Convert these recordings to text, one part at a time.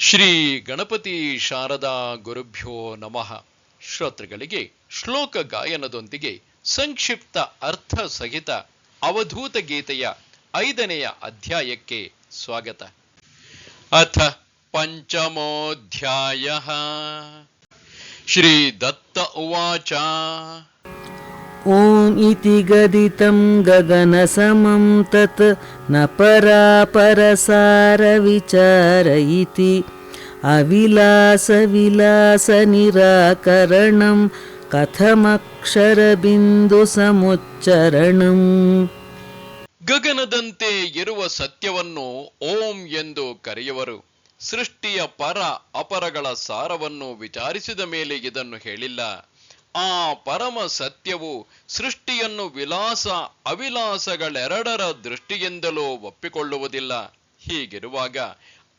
ಶ್ರೀ ಗಣಪತಿ ಶಾರದಾ ಗುರುಭ್ಯೋ ನಮಃ. ಶ್ರೋತೃಗಳಿಗೆ ಶ್ಲೋಕ ಗಾಯನದೊಂದಿಗೆ ಸಂಕ್ಷಿಪ್ತ ಅರ್ಥ ಸಹಿತ ಅವಧೂತ ಗೀತೆಯ ಐದನೆಯ ಅಧ್ಯಾಯಕ್ಕೆ ಸ್ವಾಗತ. ಅಥ ಪಂಚಮೋಧ್ಯಾಯ. ಶ್ರೀ ದತ್ತ ಉವಾಚ. ॐ इति गदितं गगनसमं तत् न परापरसारविचार इति अविलासविलासनिराकरणं कथमक्षरबिन्दुसमुच्चरणम् ಗಗನದಂತೆ ಇರುವ ಸತ್ಯವನ್ನು ಓಂ ಎಂದು ಕರೆಯುವರು ಸೃಷ್ಟಿಯ ಪರ ಅಪರಗಳ ಸಾರವನ್ನು ವಿಚಾರಿಸಿದ ಮೇಲೆ ಇದನ್ನು ಹೇಳಿಲ್ಲ ಆ ಪರಮ ಸತ್ಯವು ಸೃಷ್ಟಿಯನ್ನು ವಿಲಾಸ, ಅವಿಲಾಸಗಳೆರಡರ ದೃಷ್ಟಿಯಿಂದಲೂ ಒಪ್ಪಿಕೊಳ್ಳುವುದಿಲ್ಲ. ಹೀಗಿರುವಾಗ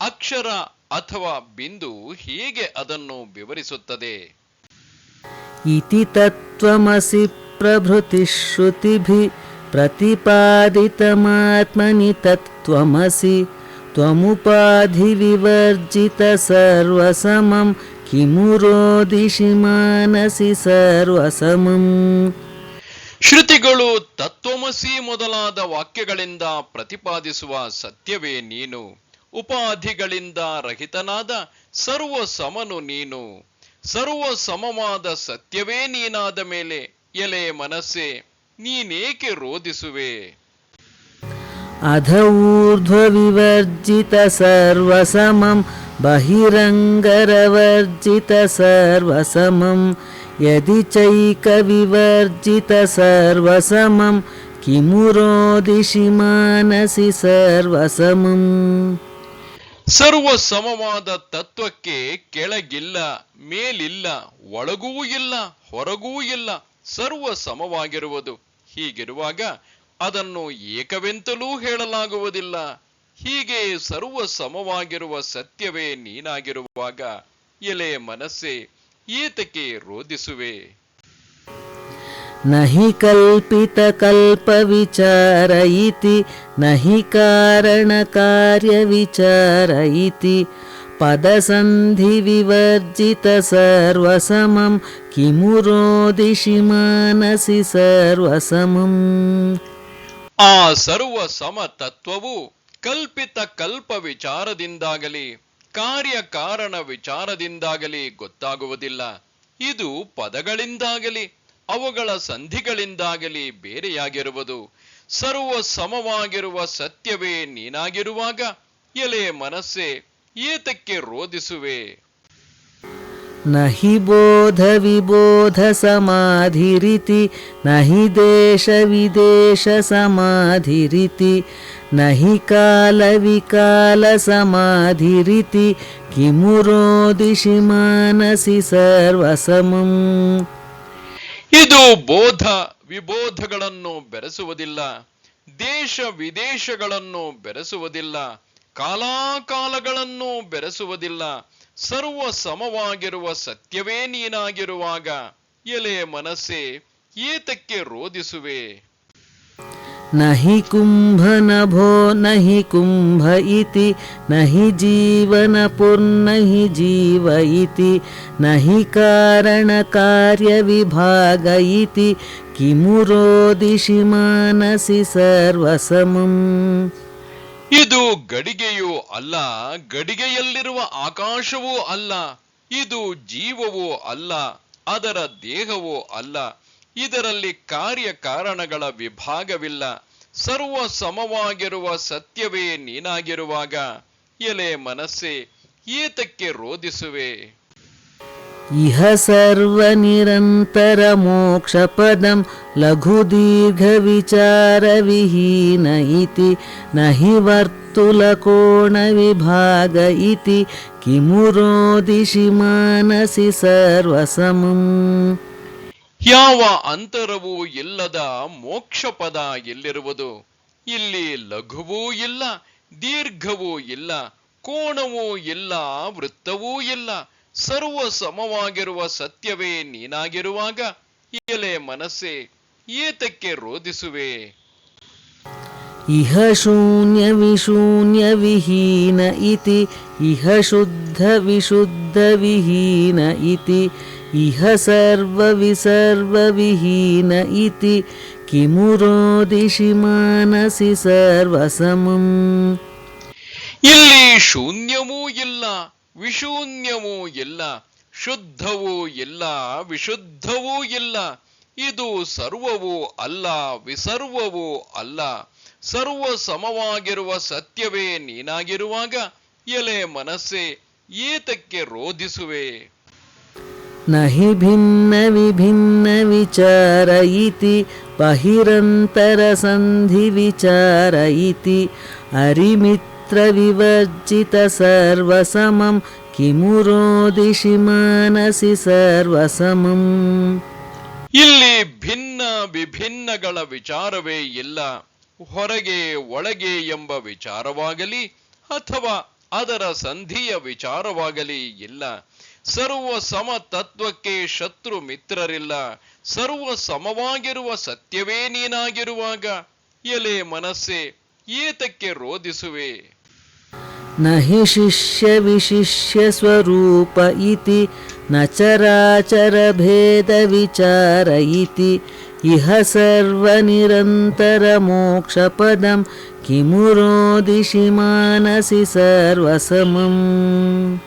ಅಕ್ಷರ ಅಥವಾ ಬಿಂದು ಹೀಗೆ ಅದನ್ನು ವಿವರಿಸುತ್ತದೆ. ಇತಿ ತತ್ವಮಸಿ ಪ್ರಭೃತಿ ಶ್ರುತಿಭಿ ಪ್ರತಿಪಾದಿತಮಾತ್ಮನಿ ತತ್ವಮಸಿ ತ್ವಮುಪಾಧಿ ವಿವರ್ಜಿತ ಸರ್ವಸಮಂ ಕಿಮುರೋದಿಶಿ ಮಾನಸಿ ಸರ್ವಸಮಂ. ಶ್ರುತಿಗಳು ತತ್ವಮಸಿ ಮೊದಲಾದ ವಾಕ್ಯಗಳಿಂದ ಪ್ರತಿಪಾದಿಸುವ ಸತ್ಯವೇ ನೀನು. ಉಪಾಧಿಗಳಿಂದ ರಹಿತನಾದ ಸರ್ವ ಸಮನು ನೀನು. ಸರ್ವ ಸಮವಾದ ಸತ್ಯವೇ ನೀನಾದ ಮೇಲೆ ಎಲೆ ಮನಸ್ಸೆ ನೀನೇಕೆ ರೋಧಿಸುವೆ? ಅಧ ಊರ್ಧ್ವ ವಿವರ್ಜಿತ ಸರ್ವಸಮಂ. बहिरङ्गरवर्जितसर्वसमं यदि चैकविवर्जितसर्वसमं किमु रोदिषि मानसि सर्वसमम् ಸರ್ವ ಸಮವಾದ ತತ್ವಕ್ಕೆ ಕೆಳಗಿಲ್ಲ ಮೇಲಿಲ್ಲ ಒಳಗೂ ಇಲ್ಲ ಹೊರಗೂ ಇಲ್ಲ ಸರ್ವ ಸಮವಾಗಿರುವುದು ಹೀಗಿರುವಾಗ ಅದನ್ನು ಏಕವೆಂತಲೂ ಹೇಳಲಾಗುವುದಿಲ್ಲ ಹೀಗೆ ಸರ್ವ ಸಮವಾಗಿರುವ ಸತ್ಯವೇ ನೀನಾಗಿರುವಾಗ ಎಲೆ ಮನಸ್ಸೆ ಈತಕ್ಕೆ ರೋಧಿಸುವೆ? ನಹಿ ಕಲ್ಪಿತ ಕಲ್ಪ ವಿಚಾರ ಇತಿ ನಹಿ ಕಾರಣ ಕಾರ್ಯ ವಿಚಾರ ಇತಿ. ಪದಸಂಧಿ ವಿವರ್ಜಿತ ಸರ್ವಸಮಂ ಕಿಮು ರೋದಿಷಿ ಮಾನಸಿ ಸರ್ವಸಮಂ ಆ ಸರ್ವ ಸಮ ತತ್ವವು ಕಲ್ಪಿತ ಕಲ್ಪ ವಿಚಾರದಿಂದಾಗಲಿ ಕಾರ್ಯಕಾರಣ ವಿಚಾರದಿಂದಾಗಲಿ ಗೊತ್ತಾಗುವುದಿಲ್ಲ. ಇದು ಪದಗಳಿಂದಾಗಲಿ, ಅವುಗಳ ಸಂಧಿಗಳಿಂದಾಗಲಿ ಬೇರೆಯಾಗಿರುವುದು. ಸರ್ವ ಸಮವಾಗಿರುವ ಸತ್ಯವೇ ನೀನಾಗಿರುವಾಗ, ಎಲೆ ಮನಸ್ಸೆ ಏತಕ್ಕೆ ರೋಧಿಸುವೆ? ನಹಿ ಬೋಧ ವಿಬೋಧ ಸಮಾಧಿ ನಹಿ ದೇಶ ವಿದೇಶ ಸಮಾಧಿ ರೀತಿ हि कालविकालसमाधिरिति किमु रोदिषि मानसि सर्वसमम् ಇದು ಬೋಧ ವಿಬೋಧಗಳನ್ನು ಬೆರೆಸುವುದಿಲ್ಲ ದೇಶ ವಿದೇಶಗಳನ್ನು ಬೆರೆಸುವುದಿಲ್ಲ ಕಾಲಾಕಾಲಗಳನ್ನು ಬೆರೆಸುವುದಿಲ್ಲ ಸರ್ವ ಸಮವಾಗಿರುವ ಸತ್ಯವೇ ನೀನಾಗಿರುವಾಗ ಎಲೆ ಮನಸ್ಸೆ ಏತಕ್ಕೆ ರೋಧಿಸುವೆ न हि कुम्भनभो न हि कुम्भ इति न हि जीवनपुर्न हि जीव इति न हि कारणकार्यविभाग इति किमु रोदिषि मानसि सर्वसमम् ಇದು ಗಡಿಗೆಯೂ ಅಲ್ಲ ಗಡಿಗೆಯಲ್ಲಿರುವ ಆಕಾಶವೂ ಅಲ್ಲ ಇದು ಜೀವವೂ ಅಲ್ಲ ಅದರ ದೇಹವೂ ಅಲ್ಲ ಇದರಲ್ಲಿ ಕಾರ್ಯಕಾರಣಗಳ ವಿಭಾಗವಿಲ್ಲ. ಸರ್ವ ಸಮವಾಗಿರುವ ಸತ್ಯವೇ ನೀನಾಗಿರುವಾಗ, ಎಲೆ ಮನಸ್ಸೇ, ಏತಕ್ಕೆ ರೋಧಿಸುವೆ? ಇಹ ಸರ್ವ ನಿರಂತರ ಮೋಕ್ಷ ಪದಂ ಲಘು ದೀರ್ಘ ವಿಚಾರ ವಿಹೀನ ಇತಿ, ನಹಿ ವರ್ತುಲ ಕೋಣ ವಿಭಾಗ ಇತಿ ಕಿಮುರೋದಿಷಿ ಮಾನಸಿ ಸರ್ವಸಮಂ. ಯಾವ ಅಂತರವೂ ಇಲ್ಲದ ಮೋಕ್ಷಪದ ಎಲ್ಲಿರುವುದು? ಇಲ್ಲಿ ಲಘುವೂ ಇಲ್ಲ, ದೀರ್ಘವೂ ಇಲ್ಲ, ಕೋಣವೂ ಇಲ್ಲ, ವೃತ್ತವೂ ಇಲ್ಲ. ಸರ್ವ ಸಮವಾಗಿರುವ ಸತ್ಯವೇ ನೀನಾಗಿರುವಾಗ ಎಲೆ ಮನಸ್ಸೆ ಏತಕ್ಕೆ ರೋಧಿಸುವೆ. ಇಹ ಶೂನ್ಯ ವಿಶೂನ್ಯ ವಿಹೀನ ಇತಿ, ಇಹ ಶುದ್ಧ ವಿಶುದ್ಧ ವಿಹೀನ ಇತಿ. ಇಹ ಸರ್ವವಿಸರ್ವವಿಹೀನ ಇತಿ ಕಿಮು ಮಾನಸಿ ಸರ್ವಸಮಂ. ಇಲ್ಲಿ ಶೂನ್ಯವೂ ಇಲ್ಲ ವಿಶೂನ್ಯವೂ ಇಲ್ಲ, ಶುದ್ಧವೂ ಇಲ್ಲ, ವಿಶುದ್ಧವೂ ಇಲ್ಲ. ಇದು ಸರ್ವವೂ ಅಲ್ಲ, ವಿಸರ್ವವೂ ಅಲ್ಲ. ಸರ್ವ ಸಮವಾಗಿರುವ ಸತ್ಯವೇ ನೀನಾಗಿರುವಾಗ, ಎಲೆ ಮನಸ್ಸೇ ಏತಕ್ಕೆ ರೋಧಿಸುವೆ? न हि भिन्नविभिन्नविचार इति बहिरन्तरसन्धिविचार इति अरिमित्रविवर्जितसर्वसमं किमु रोदिषि मानसि सर्वसमम् ಇಲ್ಲಿ ಭಿನ್ನ ವಿಭಿನ್ನಗಳ ವಿಚಾರವೇ ಇಲ್ಲ ಹೊರಗೆ ಒಳಗೆ ಎಂಬ ವಿಚಾರವಾಗಲಿ ಅಥವಾ ಅದರ ಸಂಧಿಯ ವಿಚಾರವಾಗಲಿ ಇಲ್ಲ. ಸರ್ವ ಸಮ ತತ್ವಕ್ಕೆ ಶತ್ರು ಮಿತ್ರರಿಲ್ಲ. ಸರ್ವ ಸಮವಾಗಿರುವ ಸತ್ಯವೇ ನೀನಾಗಿರುವಾಗ ಎಲೆ ಮನಸ್ಸೆ ಏತಕ್ಕೆ ರೋಧಿಸುವೆ? ನಿ ಶಿಷ್ಯ ವಿಶಿಷ್ಯ ಸ್ವರೂಪ ಇತಿ, ನ ಚರಾಚರ ಭೇದ ವಿಚಾರ ಇತಿ. इह सर्वनिरन्तरमोक्षपदं किमु रोदिषि मानसि सर्वसमम्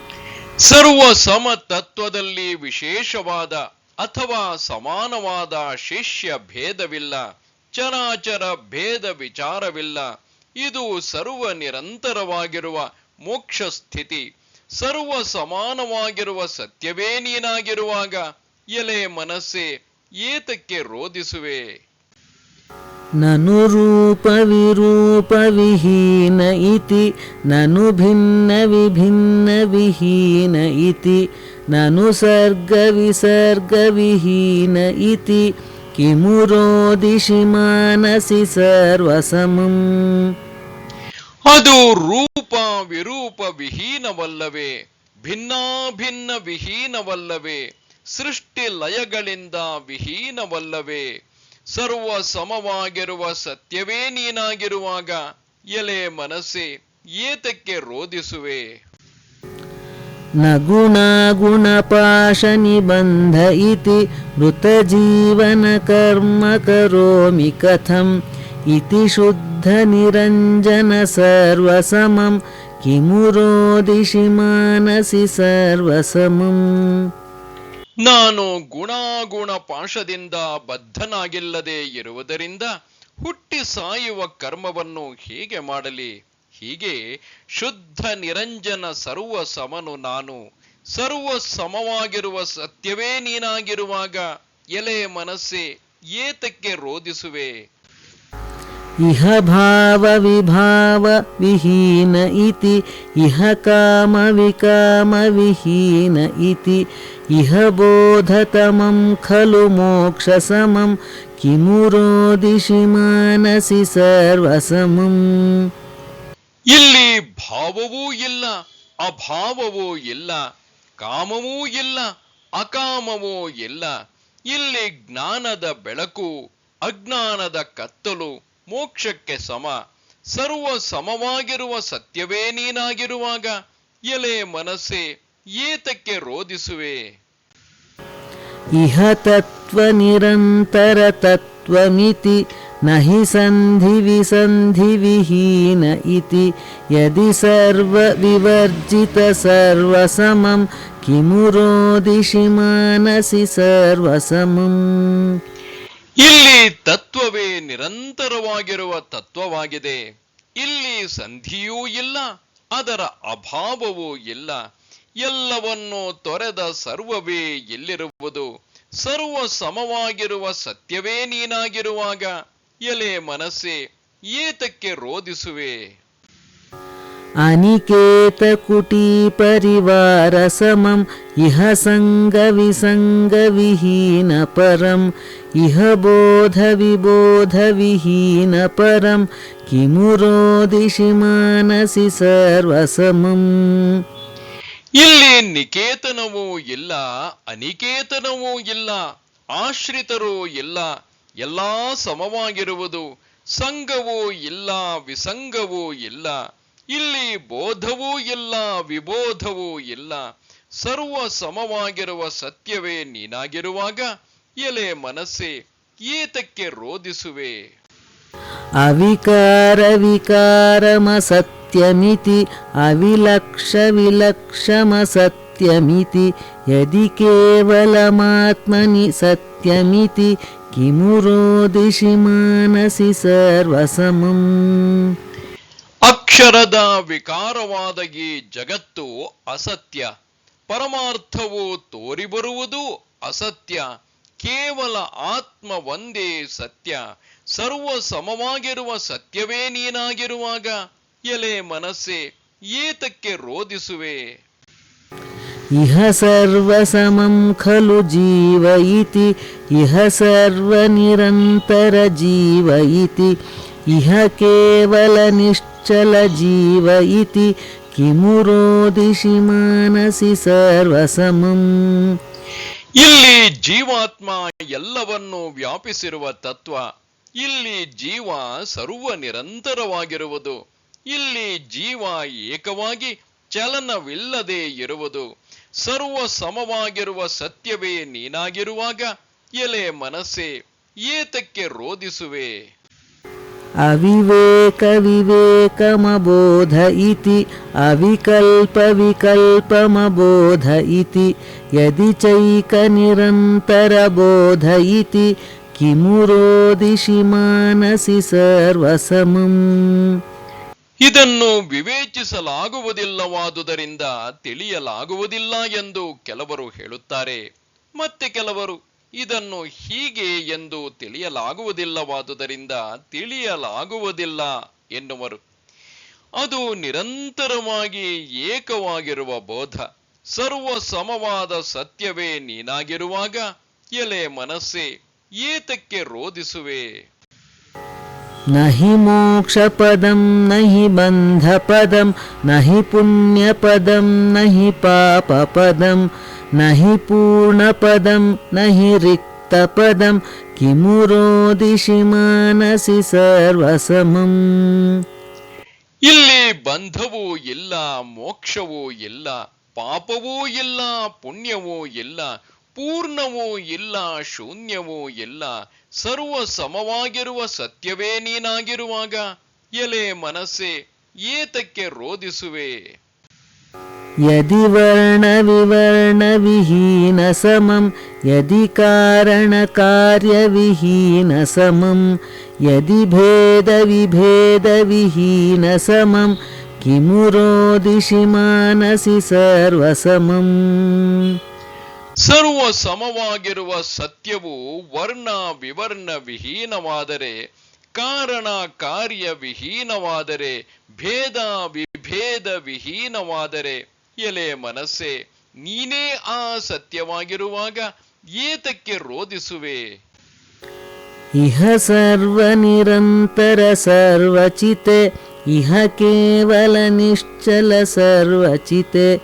ಸರ್ವ ಸಮ ತತ್ವದಲ್ಲಿ ವಿಶೇಷವಾದ ಅಥವಾ ಸಮಾನವಾದ ಶಿಷ್ಯ ಭೇದವಿಲ್ಲ ಚರಾಚರ ಭೇದ ವಿಚಾರವಿಲ್ಲ ಇದು ಸರ್ವ ನಿರಂತರವಾಗಿರುವ ಮೋಕ್ಷ ಸ್ಥಿತಿ ಸರ್ವ ಸಮಾನವಾಗಿರುವ ಸತ್ಯವೇ ನೀನಾಗಿರುವಾಗ ಎಲೆ ಮನಸ್ಸೆ ಏತಕ್ಕೆ ರೋಧಿಸುವೆ? ನನು ರೂಪ ವಿರೂಪ ವಿಹೀನ ಇತಿ ನನು ಭಿನ್ನ ವಿಭಿನ್ನ ವಿಹೀನ ಇತಿ ನನು ಸರ್ಗ ವಿಸರ್ಗ ವಿಹೀನ ಇತಿ ಕಿಮು ರೋದಿಷಿ ಮಾನಸಿ ಸರ್ವಸಮಂ. ಅದು ರೂಪ ವಿರೂಪ ವಿಹೀನವಲ್ಲವೇ ಭಿನ್ನಾಭಿನ್ನ ಭಿನ್ನ ವಿಹೀನವಲ್ಲವೇ ಸೃಷ್ಟಿ ಲಯಗಳಿಂದ ವಿಹೀನವಲ್ಲವೇ ಸರ್ವ ಸಮವಾಗಿರುವ ಸತ್ಯವೇ ನೀನಾಗಿರುವಾಗ ಎಲೆ ಮನಸ್ಸೆ ಏತಕ್ಕೆ ರೋಧಿಸುವೆ न गुणागुणपाशनिबन्ध इति मृतजीवनकर्म करोमि कथम् इति शुद्धनिरञ्जन सर्वसमं किमु रोदिषि मानसि सर्वसमम् ನಾನು ಗುಣಾಗುಣ ಪಾಶದಿಂದ ಬದ್ಧನಾಗಿಲ್ಲದೆ ಇರುವುದರಿಂದ ಹುಟ್ಟಿ ಸಾಯುವ ಕರ್ಮವನ್ನು ಹೇಗೆ ಮಾಡಲಿ. ಹೀಗೆ ಶುದ್ಧ ನಿರಂಜನ ಸರ್ವ ಸಮನು ನಾನು. ಸರ್ವ ಸಮವಾಗಿರುವ ಸತ್ಯವೇ ನೀನಾಗಿರುವಾಗ ಎಲೆ ಮನಸ್ಸೆ ಏತಕ್ಕೆ ರೋಧಿಸುವೆ? इह भावविभावविहीन इति इह कामविकामविहीन इति इह बोधतमं खलु मोक्षसमं किमु रोदिषि मानसि सर्वसमम् ಇಲ್ಲಿ ಭಾವವೂ ಇಲ್ಲ ಅಭಾವವೂ ಇಲ್ಲ ಕಾಮವೂ ಇಲ್ಲ ಅಕಾಮವೂ ಇಲ್ಲ ಇಲ್ಲಿ ಜ್ಞಾನದ ಬೆಳಕು ಅಜ್ಞಾನದ ಕತ್ತಲು ಮೋಕ್ಷಕ್ಕೆ ಸಮ. ಸರ್ವ ಸಮವಾಗಿರುವ ಸತ್ಯವೇ ನೀನಾಗಿರುವಾಗ ಎಲೆ ಮನಸ್ಸೆ ಏತಕ್ಕೆ ರೋಧಿಸುವೆ? ಇಹ ತತ್ವ ನಿರಂತರ ತತ್ವಮಿತಿ ನಹಿ ಸಂಧಿ ವಿಸಂಧಿ ವಿಹೀನ ಇತಿ. ಯದಿ ಸರ್ವ ವಿವರ್ಜಿತ ಸರ್ವ ಸಮಂ ಕಿಮು ರೋದಿಷಿ ಮಾನಸಿ ಸರ್ವ ಸಮಂ ಇಲ್ಲಿ ತತ್ವ ತತ್ವವೇ ನಿರಂತರವಾಗಿರುವ ತತ್ವವಾಗಿದೆ. ಇಲ್ಲಿ ಸಂಧಿಯೂ ಇಲ್ಲ, ಅದರ ಅಭಾವವೂ ಇಲ್ಲ. ಎಲ್ಲವನ್ನೂ ತೊರೆದ ಸರ್ವವೇ ಎಲ್ಲಿರುವುದು? ಸರ್ವ ಸಮವಾಗಿರುವ ಸತ್ಯವೇ ನೀನಾಗಿರುವಾಗ, ಎಲೆ ಮನಸ್ಸೇ ಏತಕ್ಕೆ ರೋಧಿಸುವೆ? अनिकेतकुटीपरिवारसमम् इह सङ्गविसङ्गविहीनपरम् इह बोधविबोधविहीनपरं किमु रोदिषि मानसि सर्वसमम् ಇಲ್ಲಿ ನಿಕೇತನವೂ ಇಲ್ಲ ಅನಿಕೇತನವೂ ಇಲ್ಲ ಆಶ್ರಿತರೂ ಇಲ್ಲ ಎಲ್ಲಾ ಸಮವಾಗಿರುವುದು ಸಂಘವೂ ಇಲ್ಲ ವಿಸಂಗವೂ ಇಲ್ಲ ಇಲ್ಲಿ ಬೋಧವೂ ಇಲ್ಲ, ವಿಬೋಧವೂ ಇಲ್ಲ. ಸರ್ವ ಸಮವಾಗಿರುವ ಸತ್ಯವೇ ನೀನಾಗಿರುವಾಗ ಎಲೆ ಮನಸ್ಸೇ ಏತಕ್ಕೆ ರೋಧಿಸುವೆ? ಅವಿಕಾರ ವಿಕಾರಮ ಸತ್ಯಮಿತಿ ಅವಿಲಕ್ಷ ವಿಲಕ್ಷಮ ಸತ್ಯಮಿತಿ. ಯದಿ ಕೇವಲ ಮಾತ್ಮನಿ ಸತ್ಯಮಿತಿ ಕಿಮು ರೋದಿಷಿ ಮಾನಸಿ ಸರ್ವಸಮಂ. ಅಕ್ಷರದ ವಿಕಾರವಾದ ಈ ಜಗತ್ತು ಅಸತ್ಯ. ಪರಮಾರ್ಥವು ತೋರಿಬರುವುದು ಅಸತ್ಯ. ಕೇವಲ ಆತ್ಮ ಒಂದೇ ಸತ್ಯ. ಸರ್ವ ಸಮವಾಗಿರುವ ಸತ್ಯವೇ ನೀನಾಗಿರುವಾಗ ಎಲೆ ಮನಸ್ಸೆ ಏತಕ್ಕೆ ರೋಧಿಸುವೆ? ಇಹ ಸರ್ವ ಸಮಂ ಖಲು ಜೀವ ಇತಿ. ಇಹ ಸರ್ವನಿರಂತರ ಜೀವ ಇತಿ. ಇಹ ಕೇವಲ ನಿಶ್ಚಲ ಜೀವ ಇತಿ ಕಿಮು ರೋದಿಶಿ ಮಾನಸಿ ಸರ್ವಸಮಂ. ಇಲ್ಲಿ ಜೀವಾತ್ಮ ಎಲ್ಲವನ್ನೂ ವ್ಯಾಪಿಸಿರುವ ತತ್ವ, ಇಲ್ಲಿ ಜೀವ ಸರ್ವ ನಿರಂತರವಾಗಿರುವುದು, ಇಲ್ಲಿ ಜೀವ ಏಕವಾಗಿ ಚಲನವಿಲ್ಲದೆ ಇರುವುದು, ಸರ್ವ ಸಮವಾಗಿರುವ ಸತ್ಯವೇ ನೀನಾಗಿರುವಾಗ ಎಲೆ ಮನಸ್ಸೇ ಏತಕ್ಕೆ ರೋಧಿಸುವೆ? अविवेकविवेकमबोध इति अविकल्पविकल्पमबोध इति यदि चैकनिरन्तरबोध इति किमु रोदिषि मानसि सर्वसमम् ಇದನ್ನು ವಿವೇಚಿಸಲಾಗುವುದಿಲ್ಲವಾದುದರಿಂದ ತಿಳಿಯಲಾಗುವುದಿಲ್ಲ ಎಂದು ಕೆಲವರು ಹೇಳುತ್ತಾರೆ ಮತ್ತೆ ಕೆಲವರು ಇದನ್ನು ಹೀಗೆ ಎಂದು ತಿಳಿಯಲಾಗುವುದಿಲ್ಲವಾದುದರಿಂದ ತಿಳಿಯಲಾಗುವುದಿಲ್ಲ ಎನ್ನುವರು. ಅದು ನಿರಂತರವಾಗಿ ಏಕವಾಗಿರುವ ಬೋಧ. ಸರ್ವ ಸಮವಾದ ಸತ್ಯವೇ ನೀನಾಗಿರುವಾಗ ಎಲೆ ಮನಸ್ಸೇ ಏತಕ್ಕೆ ರೋಧಿಸುವೆ? ನಹಿ ಮೋಕ್ಷ ಪದಂ, ನಹಿ ಬಂಧ ಪದಂ ನಹಿ ಪುಣ್ಯ ಪದಂ, ನಹಿ ಪಾಪ ಪದಂ. न हि पूर्णपदं न हि रिक्तपदं किमु रोदिषि मानसि सर्वसमम् ಇಲ್ಲಿ ಬಂಧವೂ ಇಲ್ಲ ಮೋಕ್ಷವೂ ಇಲ್ಲ ಪಾಪವೂ ಇಲ್ಲ ಪುಣ್ಯವೂ ಇಲ್ಲ ಪೂರ್ಣವೂ ಇಲ್ಲ ಶೂನ್ಯವೂ ಇಲ್ಲ ಸರ್ವ ಸಮವಾಗಿರುವ ಸತ್ಯವೇ ನೀನಾಗಿರುವಾಗ ಎಲೆ ಮನಸ್ಸೆ ಏತಕ್ಕೆ ರೋಧಿಸುವೆ यदि वर्णविवर्णविहीनसमं यदि कारणकार्यविहीनसमं यदि भेदविभेदविहीनसमं किमु रोदिषि मानसि सर्वसमम् ಸರ್ವ ಸಮವಾಗಿರುವ ಸತ್ಯವು ವರ್ಣ ವಿವರ್ಣ ವಿಹೀನವಾದರೆ ಕಾರಣ ಕಾರ್ಯ ವಿಹೀನವಾದರೆ ಭೇದ ವಿಭೇದ ವಿಹೀನವಾದರೆ ಎಲೆ ಮನಸ್ಸೆ ನೀನೇ ಆ ಸತ್ಯವಾಗಿರುವಾಗ ಏತಕ್ಕೆ ರೋಧಿಸುವೆ? ಇಹ ಸರ್ವ ನಿರಂತರ ಸರ್ವಚಿತೆ ಇಹ ಕೇವಲ ನಿಶ್ಚಲ ಸರ್ವಚಿತೆ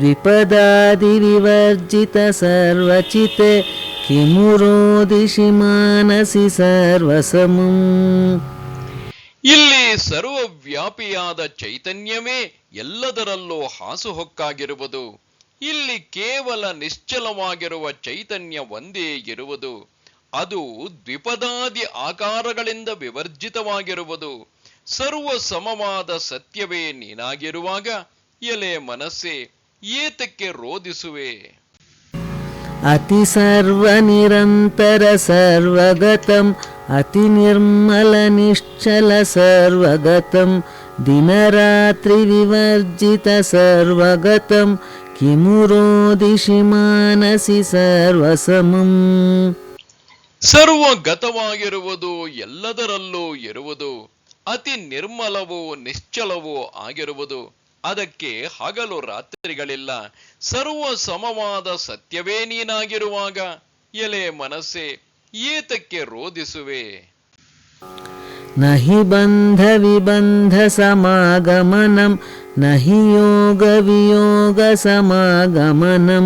ದ್ವಿಪದಾದಿ ವಿವರ್ಜಿತ ಸರ್ವಚಿತೆ ಕಿಮುರೋದಿಷಿ ಮಾನಸಿ ಸರ್ವಸಮಂ. ಇಲ್ಲಿ ಸರ್ವವ್ಯಾಪಿಯಾದ ಚೈತನ್ಯವೇ ಎಲ್ಲದರಲ್ಲೂ ಹಾಸುಹೊಕ್ಕಾಗಿರುವುದು, ಇಲ್ಲಿ ಕೇವಲ ನಿಶ್ಚಲವಾಗಿರುವ ಚೈತನ್ಯ ಒಂದೇ ಇರುವುದು, ಅದು ದ್ವಿಪದಾದಿ ಆಕಾರಗಳಿಂದ ವಿವರ್ಜಿತವಾಗಿರುವುದು, ಸರ್ವ ಸಮವಾದ ಸತ್ಯವೇ ನೀನಾಗಿರುವಾಗ ಎಲೆ ಮನಸ್ಸೆ ಏತಕ್ಕೆ ರೋಧಿಸುವೆ. ಅತಿ ಸರ್ವ ನಿರಂತರ ಸರ್ವಗತಂ, ಅತಿ ನಿರ್ಮಲ ನಿಶ್ಚಲ ಸರ್ವಗತಂ दिनरात्रिविवर्जितसर्वगतं किमु रोदिषि मानसि सर्वसमम् ಸರ್ವಗತವಾಗಿರುವುದು ಎಲ್ಲದರಲ್ಲೂ ಇರುವುದು ಅತಿ ನಿರ್ಮಲವೂ ನಿಶ್ಚಲವೂ ಆಗಿರುವುದು ಅದಕ್ಕೆ ಹಗಲು ರಾತ್ರಿಗಳಿಲ್ಲ ಸರ್ವ ಸಮವಾದ ಸತ್ಯವೇ ನೀನಾಗಿರುವಾಗ ಎಲೆ ಮನಸ್ಸೆ ಏತಕ್ಕೆ ರೋಧಿಸುವೆ न हि बन्धविबन्धसमागमनं न हि योगवियोगसमागमनं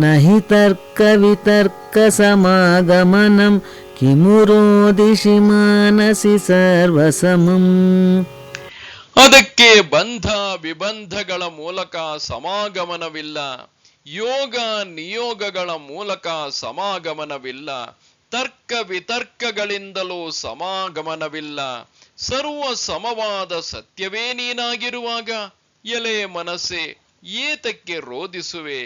न हि तर्कवितर्कसमागमनं किमु रोदिषि मानसि सर्वसमम् ಅದಕ್ಕೆ ಬಂಧ ವಿಬಂಧಗಳ ಮೂಲಕ ಸಮಾಗಮನವಿಲ್ಲ ಯೋಗ ನಿಯೋಗಗಳ ಮೂಲಕ ಸಮಾಗಮನವಿಲ್ಲ ತರ್ಕ ವಿತರ್ಕಗಳಿಂದಲೂ ಸಮಾಗಮನವಿಲ್ಲ. ಸರ್ವ ಸಮವಾದ ಸತ್ಯವೇ ನೀನಾಗಿರುವಾಗ ಎಲೆ ಮನಸ್ಸೆ ಏತಕ್ಕೆ ರೋಧಿಸುವೆ.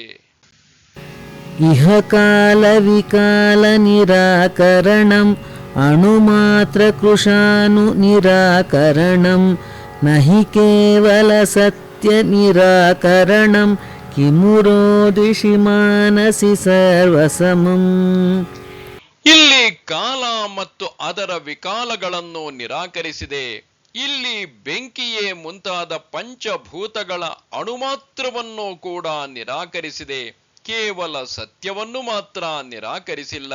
ಇಹ ಕಾಲ ವಿಕಾಲ ನಿರಾಕರಣಂ ಅಣುಮಾತ್ರ ಕೃಷಾನು ನಿರಾಕರಣಂ, ನಹಿ ಕೇವಲ ಸತ್ಯ ನಿರಾಕರಣಂ ಕಿಮುರೋ ದಿಶಿ ಮಾನಸಿ ಸರ್ವಸಮಂ. ಕಾಲ ಮತ್ತು ಅದರ ವಿಕಾಲಗಳನ್ನು ನಿರಾಕರಿಸಿದೆ. ಇಲ್ಲಿ ಬೆಂಕಿಯೇ ಮುಂತಾದ ಪಂಚಭೂತಗಳ ಅಣುಮಾತ್ರವನ್ನು ಕೂಡ ನಿರಾಕರಿಸಿದೆ. ಕೇವಲ ಸತ್ಯವನ್ನು ಮಾತ್ರ ನಿರಾಕರಿಸಿಲ್ಲ.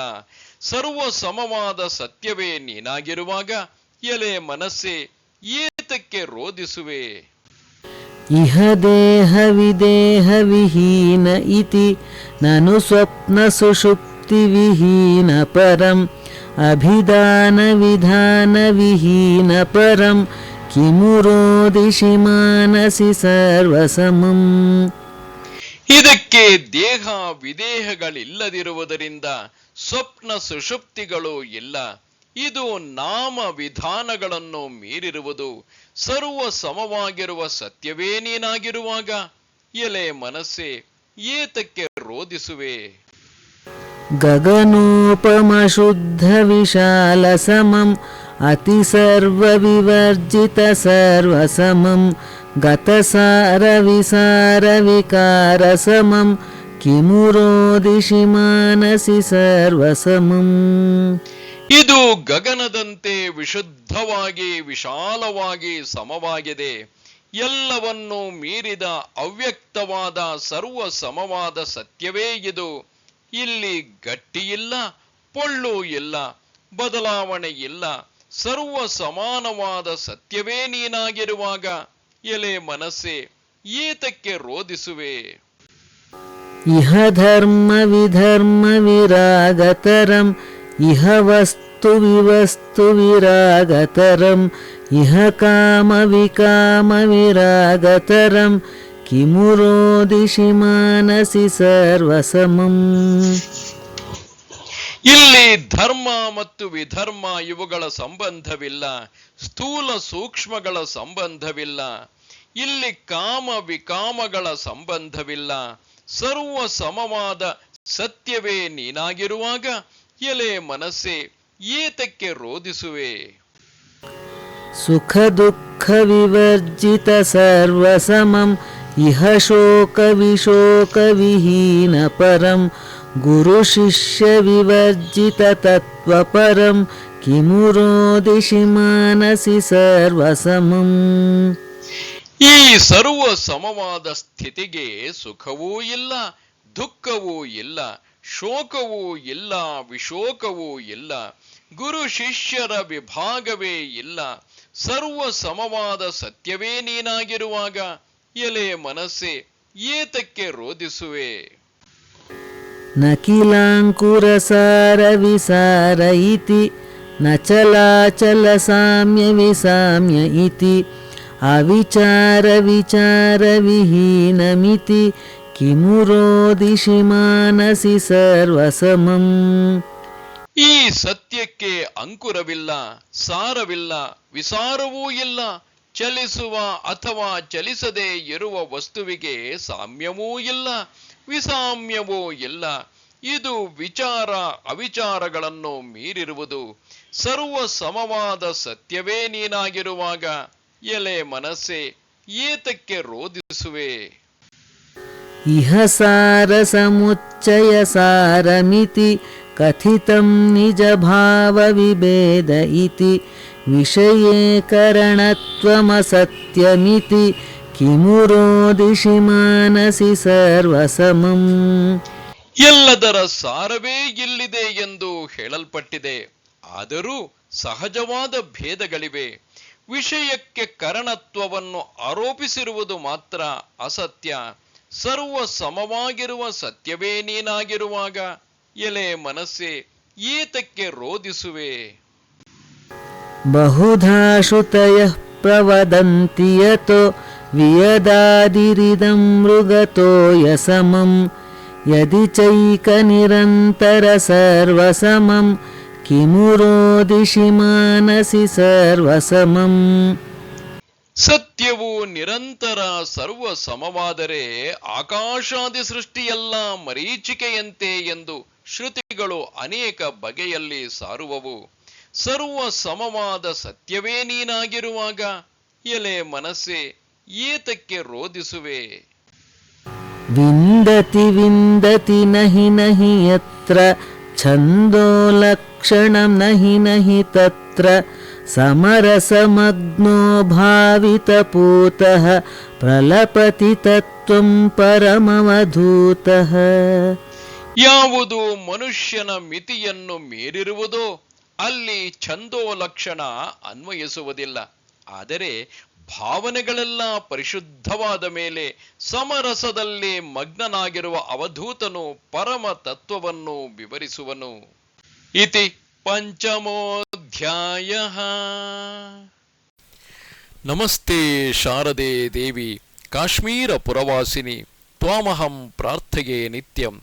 ಸರ್ವ ಸಮವಾದ ಸತ್ಯವೇ ನೀನಾಗಿರುವಾಗ ಎಲೆ ಮನಸ್ಸೆ ಏತಕ್ಕೆ ರೋಧಿಸುವೆ? ಇಹ ದೇಹ ವಿದೇಹ ವಿಹೀನ ಇತಿ, ನಾನು ಸ್ವಪ್ನ ಸುಷುಪ್ತಿ ननु स्वप्नसुषुप्तिविहीनपरम् अभिधानविधानविहीनपरं किमु रोदिषि मानसि सर्वसमम् ಇದಕ್ಕೆ ದೇಹ ವಿದೇಹಗಳಿಲ್ಲದಿರುವುದರಿಂದ ಸ್ವಪ್ನ ಸುಷುಪ್ತಿಗಳು ಇಲ್ಲ ಇದು ನಾಮ ವಿಧಾನಗಳನ್ನು ಮೀರಿರುವುದು ಸರ್ವ ಸಮವಾಗಿರುವ ಸತ್ಯವೇ ನೀನಾಗಿರುವಾಗ ಎಲೆ ಮನಸ್ಸೆ ಏತಕ್ಕೆ ರೋಧಿಸುವೆ गगनोपमशुद्धविशालसमम् अतिसर्वविवर्जितसर्वसमं गतसारविसारविकारसमं किमु रोदिषि मानसि सर्वसमम् ಇದು ಗಗನದಂತೆ ವಿಶುದ್ಧವಾಗಿ ವಿಶಾಲವಾಗಿ ಸಮವಾಗಿದೆ ಎಲ್ಲವನ್ನೂ ಮೀರಿದ ಅವ್ಯಕ್ತವಾದ ಸರ್ವ ಸಮವಾದ ಸತ್ಯವೇ ಇದು ಇಲ್ಲಿ ಗಟ್ಟಿಯಿಲ್ಲ ಪೊಳ್ಳು ಇಲ್ಲ, ಬದಲಾವಣೆ ಇಲ್ಲ. ಸರ್ವ ಸಮಾನವಾದ ಸತ್ಯವೇ ನೀನಾಗಿರುವಾಗ ಎಲೆ ಮನಸ್ಸೆ ಏತಕ್ಕೆ ರೋಧಿಸುವೆ? ಇಹ ಧರ್ಮ ವಿಧರ್ಮ ವಿರಾಗತರಂ, ಇಹ ವಸ್ತು ವಿವಸ್ತು ವಿರಾಗತರಂ, ಇಹ ಕಾಮ ವಿಕಾಮ ವಿರಾಗತರಂ ಕಿಮುರೋದಿಶಿ ಮಾನಸಿ ಸರ್ವಸಮಂ. ಇಲ್ಲಿ ಧರ್ಮ ಮತ್ತು ವಿಧರ್ಮ ಇವುಗಳ ಸಂಬಂಧವಿಲ್ಲ ಸ್ಥೂಲ ಸೂಕ್ಷ್ಮಗಳ ಸಂಬಂಧವಿಲ್ಲ ಇಲ್ಲಿ ಕಾಮ ವಿಕಾಮಗಳ ಸಂಬಂಧವಿಲ್ಲ ಸರ್ವ ಸಮವಾದ ಸತ್ಯವೇ ನೀನಾಗಿರುವಾಗ ಎಲೆ ಮನಸ್ಸೇ ಏತಕ್ಕೆ ರೋಧಿಸುವೆ? ಸುಖ ದುಃಖ ವಿವರ್ಜಿತ ಸರ್ವಸಮಂ. इह शोकविशोकविहीनपरं गुरुशिष्यविवर्जिततत्त्वपरं किमु रोदिषि मानसि सर्वसमम् ಈ ಸರ್ವ ಸಮವಾದ ಸ್ಥಿತಿಗೆ ಸುಖವೂ ಇಲ್ಲ ದುಃಖವೂ ಇಲ್ಲ ಶೋಕವೂ ಇಲ್ಲ ವಿಶೋಕವೂ ಇಲ್ಲ ಗುರು ಶಿಷ್ಯರ ವಿಭಾಗವೇ ಇಲ್ಲ ಸರ್ವ ಸಮವಾದ ಸತ್ಯವೇ ನೀನಾಗಿರುವಾಗ ಎಲೆ ಮನಸ್ಸೆ ಏತಕ್ಕೆ ರೋಧಿಸುವೆ? ನಕಿಲಾಂಕುರ ಸಾರ ವಿಸಾರ ಇತಿ ನಚಲಾಚಲ ಸಾಮ್ಯ ವಿಸಾಮ್ಯ ಇತಿ ಅವಿಚಾರ ವಿಚಾರ ಕಿಮು ರೋದಿಷಿ ಮಾನಸಿ ಸರ್ವಸಮಂ. ಈ ಸತ್ಯಕ್ಕೆ ಅಂಕುರವಿಲ್ಲ ಸಾರವಿಲ್ಲ ವಿಸಾರವೂ ಇಲ್ಲ ಚಲಿಸುವ ಅಥವಾ ಚಲಿಸದೇ ಇರುವ ವಸ್ತುವಿಗೆ ಸಾಮ್ಯವೂ ಇಲ್ಲ, ವಿಸಾಮ್ಯವೂ ಇಲ್ಲ. ಇದು ವಿಚಾರ ಅವಿಚಾರಗಳನ್ನು ಮೀರಿರುವುದು. ಸರ್ವ ಸಮವಾದ ಸತ್ಯವೇ ನೀನಾಗಿರುವಾಗ ಎಲೆ ಮನಸ್ಸೆ ಏತಕ್ಕೆ ರೋಧಿಸುವೆ? ಇಹ ಸಾರ ಸಮುಚ್ಚಯ ಸಾರಮಿತಿ कथितं निजभावविभेद इति विषयेकरणत्वमसत्यमिति किमु रोदिषि मानसि सर्वसमम् ಎಲ್ಲದರ ಸಾರವೇ ಇಲ್ಲಿದೆ ಎಂದು ಹೇಳಲ್ಪಟ್ಟಿದೆ ಆದರೂ ಸಹಜವಾದ ಭೇದಗಳಿವೆ ವಿಷಯಕ್ಕೆ ಕರಣತ್ವವನ್ನು ಆರೋಪಿಸಿರುವುದು ಮಾತ್ರ ಅಸತ್ಯ ಸರ್ವ ಸಮವಾಗಿರುವ ಸತ್ಯವೇ ನೀನಾಗಿರುವಾಗ ಎಲೆ ಮನಸ್ಸೆ ಏತಕ್ಕೆ ರೋದಿಸುವೆ ಬಹುಧಾ ಶ್ರುತಯ ಪ್ರವದಂತಿಯತೋ ವಿಯದಾದಿರಿದ ವಿಯದಾದಿರಿದಂ ಮೃಗತೋ ಯಸಮಂ ಯದಿ ಚೈಕ ನಿರಂತರ ಸರ್ವಸಮಂ ಕಿಮು ರೋದಿಷಿ ಮಾನಸಿ ಸರ್ವಸಮಂ. ಸತ್ಯವು ನಿರಂತರ ಸರ್ವ ಸರ್ವಸಮವಾದರೆ ಆಕಾಶಾದಿ ಸೃಷ್ಟಿಯೆಲ್ಲ ಮರೀಚಿಕೆಯಂತೆ ಎಂದು ಶ್ರುತಿಗಳು ಅನೇಕ ಬಗೆಯಲ್ಲಿ ಸಾರುವವು. ಸರ್ವ ಸಮವಾದ ಸತ್ಯವೇ ನೀನಾಗಿರುವಾಗ ಎಲೆ ಮನಸ್ಸೆ ಏತಕ್ಕೆ ರೋಧಿಸುವೆ? ವಿಂದತಿ ವಿಂದತಿ ನಹಿ ನಹಿ ಯತ್ರ, ಛಂದೋ ಲಕ್ಷಣ ನಹಿ ನಹಿ ತತ್ರ ಸಮರಸಮಗ್ನೋ ಭಾವಿತ ಪೂತಃ, ಪ್ರಲಪತಿ ತತ್ವಂ ಪರಮವಧೂತಃ. ಯಾವುದು ಮನುಷ್ಯನ ಮಿತಿಯನ್ನು ಮೀರಿರುವುದೋ? ಅಲ್ಲಿ ಛಂದೋ ಲಕ್ಷಣ ಅನ್ವಯಿಸುವುದಿಲ್ಲ. ಆದರೆ ಭಾವನೆಗಳೆಲ್ಲ ಪರಿಶುದ್ಧವಾದ ಮೇಲೆ ಸಮರಸದಲ್ಲಿ ಮಗ್ನನಾಗಿರುವ ಅವಧೂತನು ಪರಮ ತತ್ವವನ್ನು ವಿವರಿಸುವನು. ಇತಿ ಪಂಚಮೋಧ್ಯಾಯ. ನಮಸ್ತೆ ಶಾರದೆ ದೇವಿ, ಕಾಶ್ಮೀರ ಪುರವಾಸಿನಿ, ತ್ವಾಮಹಂ ಪ್ರಾರ್ಥೆಯೇ ನಿತ್ಯಂ.